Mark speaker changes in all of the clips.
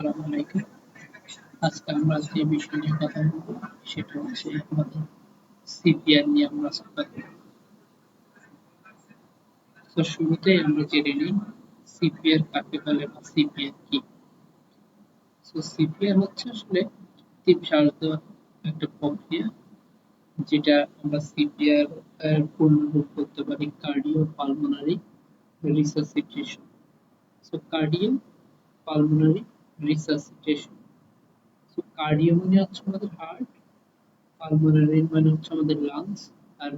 Speaker 1: আসসালামু আলাইকুম। আজকে আমরা যে বিষয় নিয়ে কথা বলব, সেটা হচ্ছে আমাদের সিপিআর নিয়ে আমরা কথা বলব। তো শুরুতেই আমরা জেনে নিই, সিপিআর কাকে বলে বা সিপিআর কি? তো সিপিআর হচ্ছে আসলে টিপ শ্বাস একটা প্রক্রিয়া, যেটা আমরা সিপিআর পূর্ণরূপ করতে পারি cardio pulmonary resuscitation. So cardio pulmonary resuscitation so cardio মানে হচ্ছে আমাদের হার্ট পালমোনারি মানে হচ্ছে আমাদের লাংস আর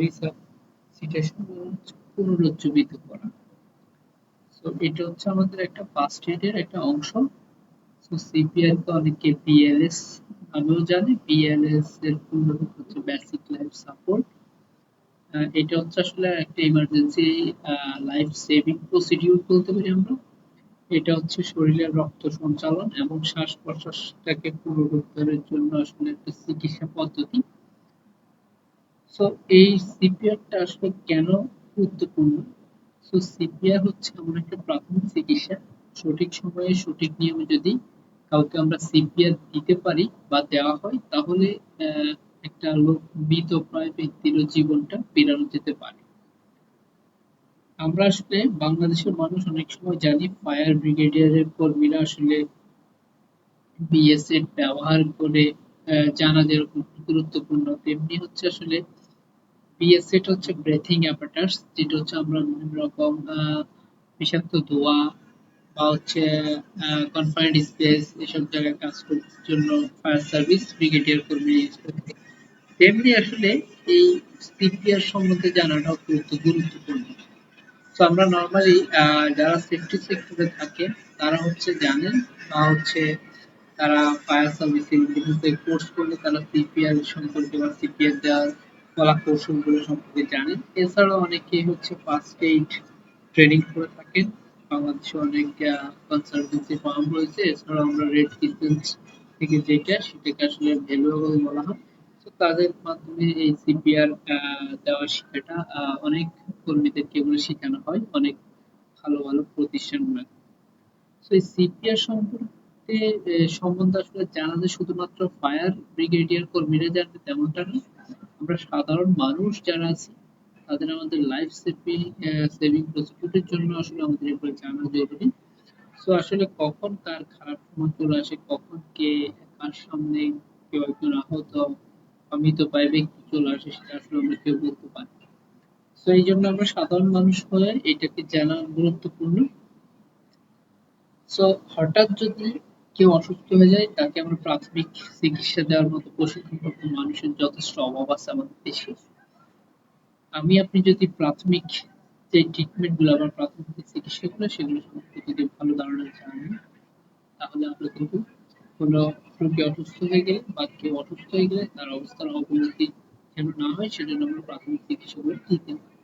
Speaker 1: রিসাসিটেশন মানে হচ্ছে পুনরুজ্জীবিত করা। সো এটা হচ্ছে আমাদের একটা ফার্স্ট এডের একটা অংশ। সো সিপিআর কে অনেকে বিএলএস আমিও জানি। বিএলএস এর পূর্ণরূপ হচ্ছে বেসিক লাইফ সাপোর্ট এটা হচ্ছে আসলে একটা ইমার্জেন্সি লাইফ সেভিং প্রসিডিউর বলতে পারি আমরা। এটা হচ্ছে শরীরের রক্ত সঞ্চালন এবং শ্বাস প্রশ্বাসটাকে পুনরুদ্ধারের জন্য আসলে একটা চিকিৎসা পদ্ধতি। সো এই সিপিআরটা আসলে কেন গুরুত্বপূর্ণ? সো সিপিআর হচ্ছে এমন একটা প্রাথমিক চিকিৎসা। সঠিক সময়ে সঠিক নিয়মে যদি কাউকে আমরা সিপিআর দিতে পারি বা দেওয়া হয়, তাহলে একটা লোক মৃতপ্রায় ব্যক্তিরও জীবনটা ফেরানো যেতে পারে। আমরা আসলে বাংলাদেশের মানুষ অনেক সময় জানি, ফায়ার ব্রিগেডিয়ারের কর্মীরা আসলে বিএসএফ ব্যবহার করে জানা যেরকম গুরুত্বপূর্ণ। তেমনি হচ্ছে আসলে বিএসএফ হচ্ছে ব্রেথিং অ্যাপারেটাস যেটা হচ্ছে আমরা বিভিন্ন রকম বিষাক্ত ধোঁয়া বা হচ্ছে কনফাইন্ড স্পেস এসব জায়গায় কাজ করার জন্য ফায়ার সার্ভিস ব্রিগেডিয়ার কর্মী ইউজ করে তেমনি আসলে এই সিপিআর সম্বন্ধে জানাটাও গুরুত্বপূর্ণ। তো আমরা নর্মালি যারা সেফটি সেক্টরে থাকে, তারা হচ্ছে জানেন বা হচ্ছে তারা ফায়ার সার্ভিসে বিভিন্ন কোর্স করলে তারা সিপিআর সম্পর্কে বা সিপিআর দেওয়ার কলা কৌশলগুলো সম্পর্কে জানেন এছাড়াও অনেকে হচ্ছে ফার্স্ট এইড ট্রেনিং করে থাকেন। বাংলাদেশে অনেক কনসালটেন্সি ফার্ম রয়েছে। এছাড়াও আমরা রেড ক্রিসেন্ট থেকে যেটা, সেটাকে আসলে ভ্যালুয়েবল বলা হয়। তাদের মাধ্যমে এই সিপিআর দেওয়া শিক্ষাটা অনেক কর্মীদেরকে এগুলো শেখানো হয়, অনেক ভালো ভালো প্রতিষ্ঠানগুলো তো এই সিপিআর সম্পর্কে সম্বন্ধে আসলে জানা যায় শুধুমাত্র ফায়ার ব্রিগেডিয়ার কর্মীরা জানবে তেমনটা নয় আমরা সাধারণ মানুষ যারা আছি, তাদের আমাদের লাইফ সেভিং সেভিং প্রসিকিউটের জন্য আসলে আমাদের এগুলো জানা জরুরি। সো আসলে কখন কার খারাপ সময় চলে আসে, কখন কে কার সামনে কেউ একজন আহত মৃত পায় ব্যক্তি চলে আসে, সেটা আসলে আমরা কেউ বলতে পারি তো এই জন্য আমরা সাধারণ মানুষ হয়ে এটাকে জানা গুরুত্বপূর্ণ। সো হঠাৎ যদি কেউ অসুস্থ হয়ে যায়, তাকে আমরা প্রাথমিক চিকিৎসা দেওয়ার মতো প্রশিক্ষণপ্রাপ্ত মানুষের যথেষ্ট অভাব আছে আমাদের দেশে। আমি, আপনি যদি প্রাথমিক যে ট্রিটমেন্টগুলো বা প্রাথমিক যে চিকিৎসাগুলো সেগুলো সম্পর্কে যদি ভালো ধারণা জানি তাহলে আমরা কিন্তু কোনো রোগী অসুস্থ হয়ে গেলে বা কেউ অসুস্থ হয়ে গেলে তার অবস্থার অবনতি যেন না হয়, সেজন্য আমরা প্রাথমিক চিকিৎসাগুলো দিতে পারি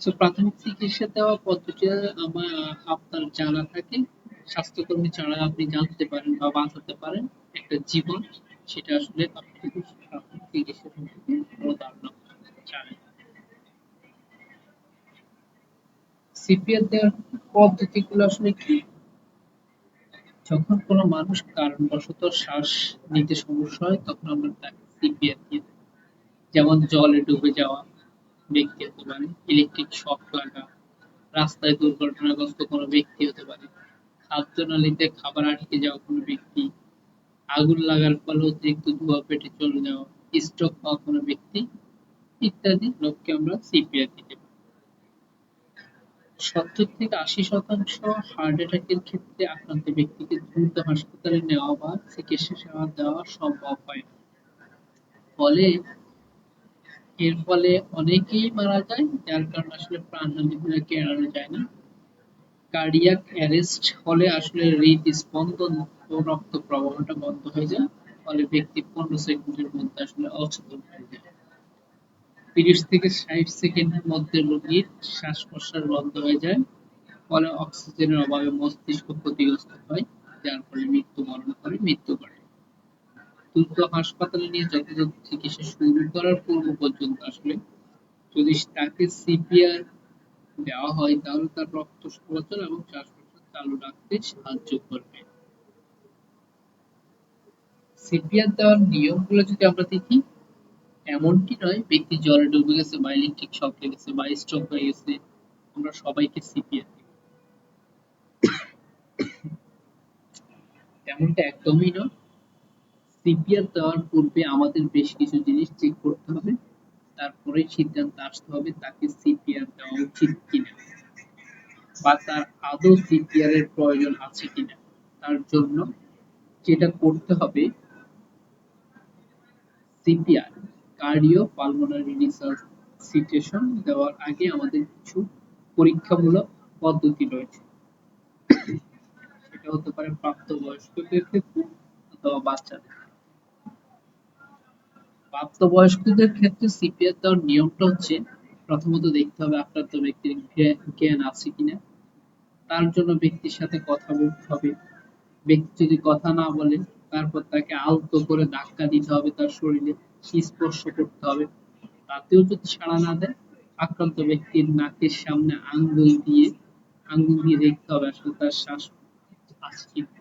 Speaker 1: তো প্রাথমিক চিকিৎসা দেওয়া পদ্ধতি আমার আপনার জানা থাকে, স্বাস্থ্যকর্মী ছাড়া আপনি জানতে পারেন বা বাঁচাতে পারেন, একটা জীবন, সেটা আসলে আপনি প্রাথমিক চিকিৎসা সম্পর্কে ভালো ধারণা জানেন। সিপিআর দেওয়ার পদ্ধতিগুলো আসলে কি? যখন কোনো মানুষ কারণবশত শ্বাস নিতে সমস্যা হয়, তখন আমরা তাকে সিপিআর দিয়ে থাকি যেমন জলে ডুবে যাওয়া, ব্যক্তি হতে পারে ইলেকট্রিক শক লাগা, রাস্তায় দুর্ঘটনাগ্রস্ত কোনো ব্যক্তি হতে পারে, খাদ্যনালীতে খাবার আটকে যাওয়া কোনো ব্যক্তি, আগুন লাগার ফলে অতিরিক্ত ধোঁয়া পেটে চলে যাওয়া স্ট্রোক হওয়া কোনো ব্যক্তি, ইত্যাদি লোককে আমরা সিপিআর দিতে পারি। সত্তর থেকে আশি শতাংশ হার্ট অ্যাটাকের ক্ষেত্রে আক্রান্ত ব্যক্তিকে দ্রুত হাসপাতালে নেওয়া বা চিকিৎসা সেবা দেওয়া সম্ভব হয়। না ফলে এর ফলে অনেকেই মারা যায়, যার কারণে আসলে প্রাণহানিগুলোকে এড়ানো যায় না। কার্ডিয়াক অ্যারেস্ট হলে আসলে হৃদস্পন্দন ও রক্ত প্রবাহটা বন্ধ হয়ে যায়, ফলে ব্যক্তি পনেরো সেকেন্ডের মধ্যে আসলে অচেতন হয়ে যায়। তিরিশ থেকে ষাট সেকেন্ডের মধ্যে রোগীর শ্বাস প্রশ্বাস বন্ধ হয়ে যায়, ফলে অক্সিজেনের অভাবে মস্তিষ্ক ক্ষতিগ্রস্ত হয়, যার ফলে মৃত্যু মৃত্যুবরণ করে, মৃত্যু ঘটে দ্রুত হাসপাতালে নিয়ে যথাযথ চিকিৎসা শুরু করার পূর্ব পর্যন্ত আসলে যদি তাকে সিপিআর দেওয়া হয়, তাহলে তার রক্ত চলাচল এবং শ্বাস প্রশ্বাস চালু রাখতে সাহায্য করবে। সিপিআর দেওয়ার নিয়মগুলো যদি আমরা দেখি এমনটি নয়, ব্যক্তি জলে ডুবে গেছে বা ইলেকট্রিক শক লেগেছে বা স্ট্রোক হয়ে গেছে, আমরা সবাইকে সিপিআর দিব তেমনটা একদমই নয়। সিপিআর দেওয়ার পূর্বে আমাদের বেশ কিছু জিনিস চেক করতে হবে, তারপরে সিদ্ধান্ত আসতে হবে তাকে সিপিআর দেওয়া উচিত কিনা বা তার আদৌ সিপিআর এর প্রয়োজন আছে কিনা। তার জন্য যেটা করতে হবে সিপিআর কার্ডিও পালমোনারি দেওয়ার আগে আমাদের কিছু পরীক্ষামূলক পদ্ধতি রয়েছে। সেটা হতে পারে প্রাপ্তবয়স্কদের ক্ষেত্রে অথবা বাচ্চাদের প্রাপ্তবয়স্কদের ক্ষেত্রে সিপিআর দেওয়ার নিয়মটা হচ্ছে প্রথমত দেখতে হবে আক্রান্ত ব্যক্তির জ্ঞান আছে কিনা। তার জন্য ব্যক্তির সাথে কথা বলতে হবে। ব্যক্তি যদি কথা না বলে, তারপর তাকে আলতো করে ধাক্কা দিতে হবে তার শরীরে। স্পর্শ করতে হবে। তাতেও যদি সাড়া না দেয়, আক্রান্ত ব্যক্তির নাকের সামনে আঙ্গুল দিয়ে আঙ্গুল দিয়ে দেখতে হবে আসলে তার শ্বাস কিনা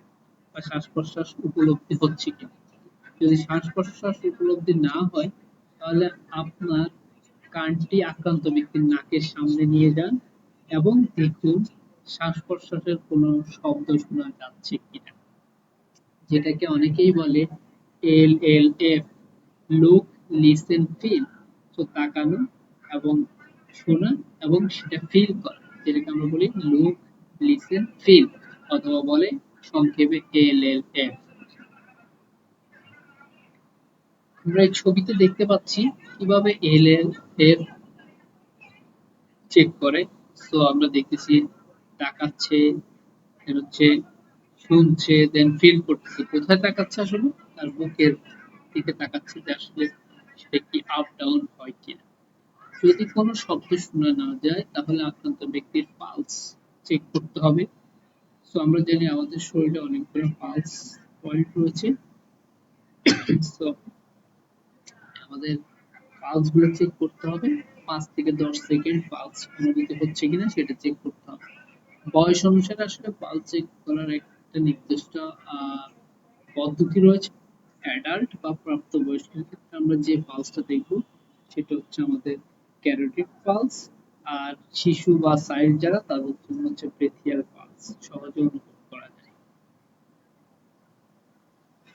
Speaker 1: বা শ্বাস প্রশ্বাস উপলব্ধি হচ্ছে কিনা যদি শ্বাস প্রশ্বাস উপলব্ধি না হয়, তাহলে আপনার কানটি আক্রান্ত ব্যক্তির নাকের সামনে নিয়ে যান এবং দেখুন শ্বাস প্রশ্বাসের কোনো শব্দ শোনা যাচ্ছে কিনা যেটাকে অনেকেই বলে L L F. Look listen feel তো তাকানো এবং শোনা এবং সেটা ফিল করা। যেটাকে আমরা বলি লুক লিসেন ফিল অথবা বলে সংক্ষেপে এল এল এফ আমরা এই ছবিতে দেখতে পাচ্ছি কীভাবে এল এল এফ চেক করে। সো আমরা দেখতেছি তাকাচ্ছে হচ্ছে শুনছে দেন ফিল করতেছে। কোথায় তাকাচ্ছে আসলে? তার বুকের দিকে তাকাচ্ছে যে আসলে সেটা কি আপ ডাউন হয় কিনা। যদি কোনো শব্দ শোনা না যায়, তাহলে আক্রান্ত ব্যক্তির পালস চেক করতে হবে। সো আমরা জানি আমাদের শরীরে অনেকগুলো পালস পয়েন্ট রয়েছে। সো আমাদের পালসগুলো চেক করতে হবে। পাঁচ থেকে দশ সেকেন্ড পালস অনুভূত হচ্ছে কিনা, সেটা চেক করতে হবে। বয়স অনুসারে আসলে পালস চেক করার একটা নির্দিষ্ট পদ্ধতি রয়েছে। অ্যাডাল্ট বা প্রাপ্তবয়স্কের ক্ষেত্রে আমরা যে পালসটা দেখব, সেটা হচ্ছে আমাদের ক্যারোটিড পালস আর শিশু বা সাইল্ড যারা তাদের জন্য হচ্ছে ব্রেথিয়াল পালস সহজে অনুভব করা যায়।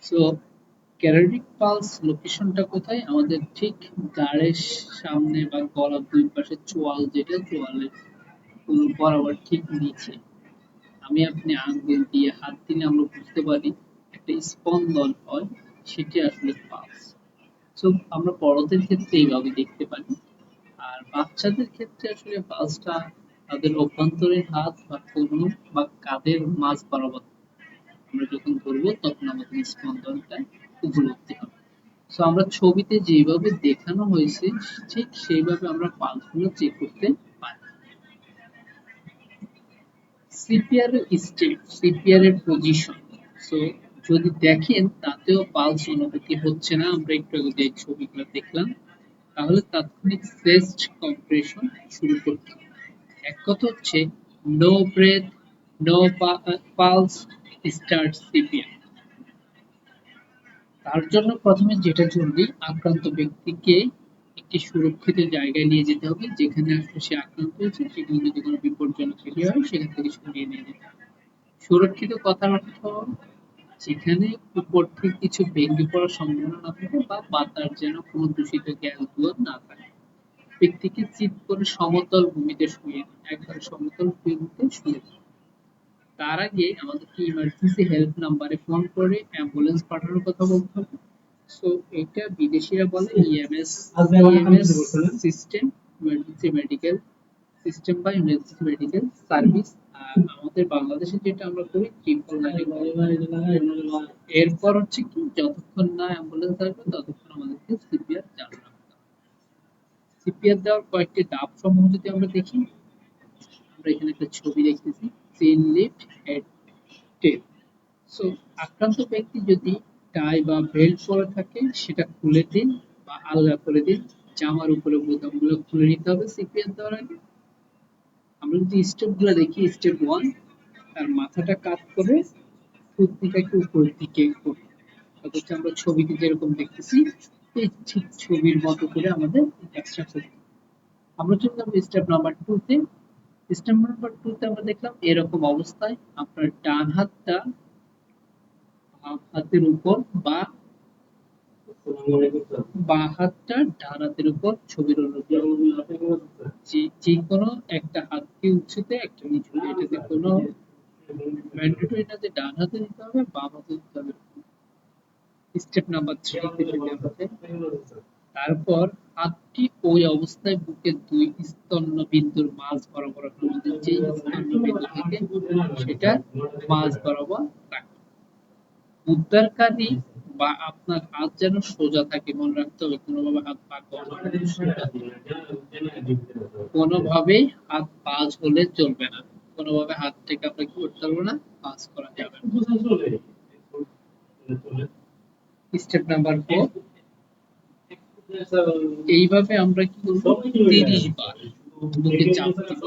Speaker 1: সো ক্যারোটিড পালস লোকেশনটা কোথায়? আমাদের ঠিক গাড়ের সামনে বা গলার দুই পাশে চোয়াল, যেটা চোয়ালের বরাবর ঠিক নিচে। আমি আপনি আঙ্গুল দিয়ে হাত দিলে আমরা বুঝতে পারি, একটা স্পন্দন হয়। সেটি আসলে পালস সো আমরা বড়দের ক্ষেত্রে এইভাবে দেখতে পারি। আর বাচ্চাদের ক্ষেত্রে আসলে পালসটা তাদের অভ্যন্তরীণ হাত বা কোন বা কাঁধের মাঝ বরাবর আমরা যখন ধরবো, তখন আমাদের স্পন্দনটা উপলব্ধি হবে। সো আমরা ছবিতে যেভাবে দেখানো হয়েছে, ঠিক সেইভাবে আমরা পালসগুলো চেক করতে পারি। সিপিআর স্টেট সিপিআর এর পজিশন সো যদি দেখেন, তাতেও পালস অনুভূতি হচ্ছে না। আমরা একটু আগে যে ছবিগুলো দেখলাম, তাহলে তাৎক্ষণিক চেস্ট কম্প্রেশন শুরু করতে এক কথা হচ্ছে no breath no pulse start CPR তার জন্য প্রথমে যেটা জরুরি, আক্রান্ত ব্যক্তিকে একটি সুরক্ষিত জায়গায় নিয়ে যেতে হবে, যেখানে আসলে সে আক্রান্ত হয়েছে, সেখানে যদি কোনো বিপজ্জনক ফিরে হয়, সেখান থেকে সরিয়ে নিয়ে যেতে হবে। সুরক্ষিত কথার অর্থ যেখানে উপর থেকে কিছু ভেঙে পড়ার সম্ভাবনা না থাকে বা বাতাস যেন কোনো দূষিত গ্যাসগুলো না থাকে ব্যক্তিকে চিত করে সমতল ভূমিতে শুয়ে একবার সমতল ভূমিতে শুয়ে তার আগে আমাদেরকে ইমার্জেন্সি হেল্প নাম্বারে ফোন করে অ্যাম্বুলেন্স পাঠানোর কথা বলতে হবে। সো এটা বিদেশিরা বলে EMS EMS system emergency medical system বা ইমার্জেন্সি মেডিকেল সার্ভিস আমাদের বাংলাদেশে যেটা আমরা করি এরপর হচ্ছে কি, যতক্ষণ না অ্যাম্বুলেন্স আসবে, ততক্ষণ আমাদেরকে সিপিআর চালু রাখতে সিপিআর দেওয়ার কয়েকটি ধাপ সমূহ যদি আমরা দেখি, আমরা এখানে একটা ছবি দেখতেছি চেইন লিফট হেড টেপ সো আক্রান্ত ব্যক্তি যদি টাই বা বেল্ট পরে থাকে, সেটা খুলে দিন বা আলগা করে দিন। জামার উপরে বোতামগুলো খুলে নিতে হবে সিপিআর দেওয়ার আগে। আমরা যদি স্টেপগুলো দেখি স্টেপ ওয়ান তার মাথাটা কাট করে থুতনিটাকে উপরের দিকে করব অথচ আমরা ছবিতে যেরকম দেখতেছি, এই ঠিক ছবির মতো করে আমাদের কাজটা করতে। আমরা চললাম স্টেপ নাম্বার টু তে স্টেপ নাম্বার টু তে আমরা দেখলাম এরকম অবস্থায় আপনার ডান হাতটা হাতের উপর বা বা হাতটা ডান হাতের উপর ছবির অনুযায়ী যে যে কোনো একটা হাতকে উঁচুতে একটা নিচুতে, এটাতে কোনো ম্যান্ডেটরি না যে ডান হাতে নিতে হবে, বাম হাতে নিতে হবে। স্টেপ নাম্বার থ্রি তারপর হাতটি ওই অবস্থায় বুকের দুই স্তন্য বিন্দুর মাঝ বরাবর আমাদের যে স্তন্য বিন্দু থাকে সেটা মাঝ বরাবর রাখুন। উদ্ধারকারী বা আপনার হাত যেন সোজা থাকে, মনে রাখতে হবে, কোনোভাবে হাত পা কোনোভাবেই হাত পাঁচ হলে চলবে না। কোনোভাবে হাতটাকে আমরা কি করতে পারব না? পাঁচ করা যাবে স্টেপ নাম্বার ফোর এইভাবে আমরা কি করব? তিরিশ বার বুকে চাপ দিব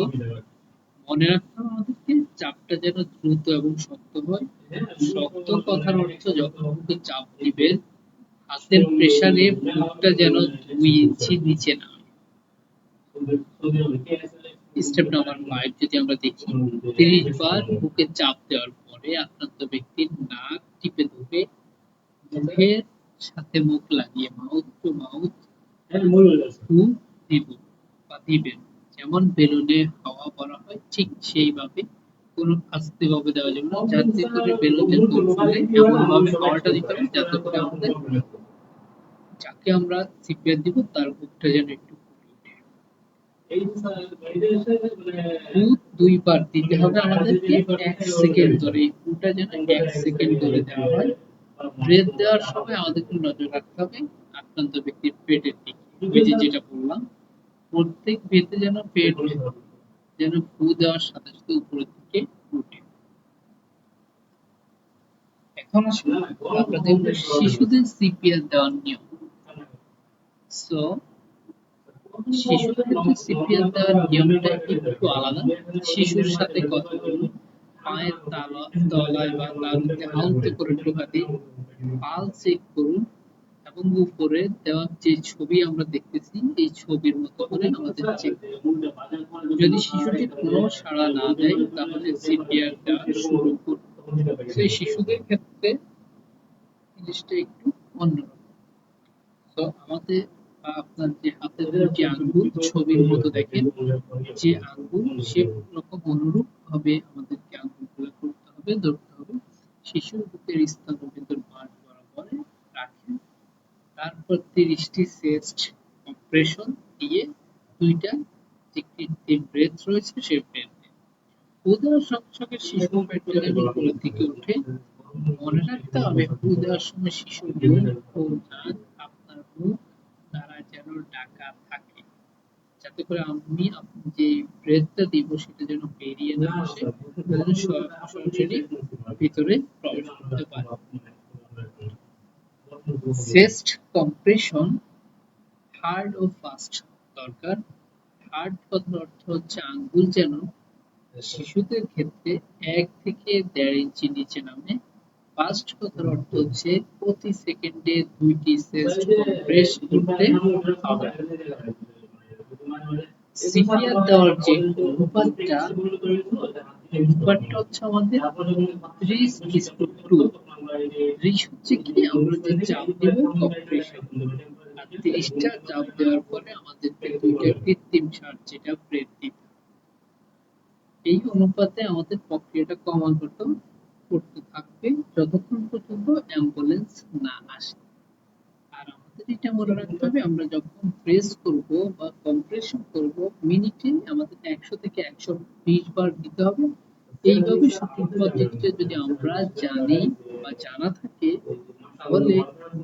Speaker 1: মনে রাখতে হবে আমাদেরকে চাপটা যেন দ্রুত এবং শক্ত হয়। শক্ত কথার অর্থ যখন বুকে চাপ দিবেন হাতের প্রেসারে মুখটা যেন দুই ইঞ্চি নিচে না স্টেপ নাম্বার ফাইভ যদি আমরা দেখি তিরিশ বার বুকে চাপ দেওয়ার পরে আক্রান্ত ব্যক্তির নাক টিপে ধরে মুখের সাথে মুখ লাগিয়ে মাউথ টু মাউথ ফু দিব বা দিবেন যেমন বেলুনে হাওয়া হয় ঠিক সেইভাবে কোনো আস্তে ভাবে দেওয়া যাবে না। যাতে করে বেলুনে দূর ফলে এমন ভাবে হাওয়াটা দিতে হবে যাতে করে আমাদের যাকে আমরা সিপিআর দিব তার বুকটা যেন একটু ফুলে দুইবার দিতে হবে আমাদেরকে এক সেকেন্ড ধরে এই যেন এক সেকেন্ড ধরে দেওয়া হয়। ব্রেথ দেওয়ার সময় আমাদেরকে নজর রাখতে হবে আক্রান্ত ব্যক্তির পেটের দিকে। ওই যে যেটা বললাম প্রত্যেক বেতে যেন পেট যেন ফু দেওয়ার সাথে সাথে উপরের দিকে উঠে। এখন আসলে শিশুদের সিপিআর দেওয়ার নিয়ম। সো শিশুদের দেওয়ার নিয়মটা একটু আলাদা। শিশুর সাথে কথা বলুন, পায়ের তালা, তলায় বা তালুতে করে পাল চেক করুন এবং উপরে দেওয়া যে ছবি আমরা দেখতেছি, এই ছবির মতো করে আমাদের চেক যদি শিশুটি কোনো সাড়া না দেয়, তাহলে সিপিআর দেওয়া শুরু করুন। সেই শিশুদের ক্ষেত্রে জিনিসটা একটু অন্যরকম। তো আমাদের, আপনার যে হাতের যে আঙ্গুল, ছবির মতো দেখেন, যে আঙ্গুল, সে রকম অনুরূপ ভাবে আমাদেরকে আঙ্গুলগুলো করতে হবে, ধরতে হবে। শিশুর বুকের রাখেন তারপর তিরিশটি চেস্ট কম্প্রেশন দিয়ে দুইটা যে কৃত্রিম ব্রেথ রয়েছে দেওয়ার সঙ্গে শিশু দিকে উঠে মনে রাখতে হবে দেওয়ার সময় ও নাক আপনার মুখ দ্বারা যেন ঢাকা থাকে। যাতে করে আমি যে ব্রেথটা দিব সেটা যেন বেরিয়ে না আসে সরাসরি ভিতরে প্রবেশ করতে পারে। চেস্ট কম্প্রেশন হার্ড ও ফাস্ট দরকার। হার্ড কথার অর্থ হচ্ছে আঙ্গুল যেন শিশুদের ক্ষেত্রে এক থেকে দেড় ইঞ্চি নিচে নামে। ফাস্ট কথার অর্থ হচ্ছে প্রতি সেকেন্ডে দুইটি চেস্ট কম্প্রেস করতে হবে। সিপিআর দেওয়ার যে অনুপাতটা অনুপাতটা হচ্ছে আমাদের ইস্টু টু ত্রিশ হচ্ছে কি, আমরা যে চাপ দেব কম্প্রেশন আর তিরিশটা চাপ দেওয়ার পরে আমাদের দুইটা কৃত্রিম সার, যেটা ব্রেড দিতে এই অনুপাতে আমাদের প্রক্রিয়াটা করতে করতে থাকবে যতক্ষণ পর্যন্ত অ্যাম্বুলেন্স না আসে। আর আমাদের এটা মনে রাখতে হবে, আমরা যখন প্রেস করব বা কম্প্রেশন করব মিনিটে আমাদের একশো থেকে একশো বিশ বার দিতে হবে। এইভাবে সঠিক পদ্ধতিতে যদি আমরা জানি বা জানা থাকে, তাহলে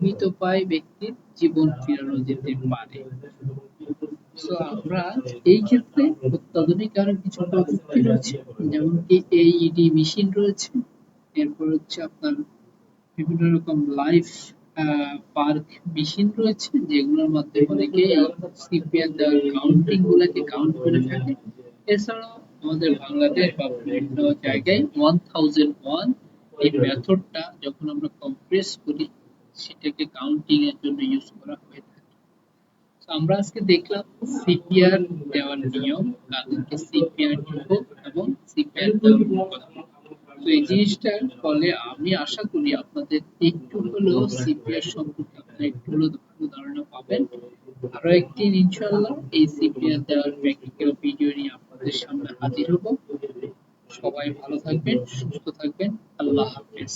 Speaker 1: মৃতপ্রায় ব্যক্তির জীবন ফিরানো যেতে পারে। আমরা এই ক্ষেত্রে অত্যাধুনিক আরও কিছু প্রযুক্তি রয়েছে, যেমন কি এইইডি মেশিন রয়েছে, এরপর হচ্ছে আপনার বিভিন্ন রকম লাইফ পার্ক মেশিন রয়েছে, যেগুলোর মাধ্যমে অনেকে দেওয়ার কাউন্টিং গুলাকে কাউন্ট করে থাকে। এছাড়াও আমাদের বাংলাদেশ বা বিভিন্ন জায়গায় ওয়ান থাউজেন্ড ওয়ান এই মেথডটা যখন আমরা কম্প্রেস করি, সেটাকে কাউন্টিং এর জন্য ইউজ করা হয়ে থাকে। আমরা আজকে দেখলাম সিপিআর দেওয়ার নিয়ম কাদেরকে সিপিআর দিব এবং সিপিআর তো এই জিনিসটার ফলে আমি আশা করি আপনাদের একটু হলেও সিপিআর সম্পর্কে আপনারা একটু হলেও ধারণা পাবেন। আরও একদিন ইনশাআল্লাহ এই সিপিআর দেওয়ার প্র্যাকটিক্যাল ভিডিও নিয়ে আপনাদের সামনে হাজির হব। সবাই ভালো থাকবেন সুস্থ থাকবেন। আল্লাহ হাফেজ।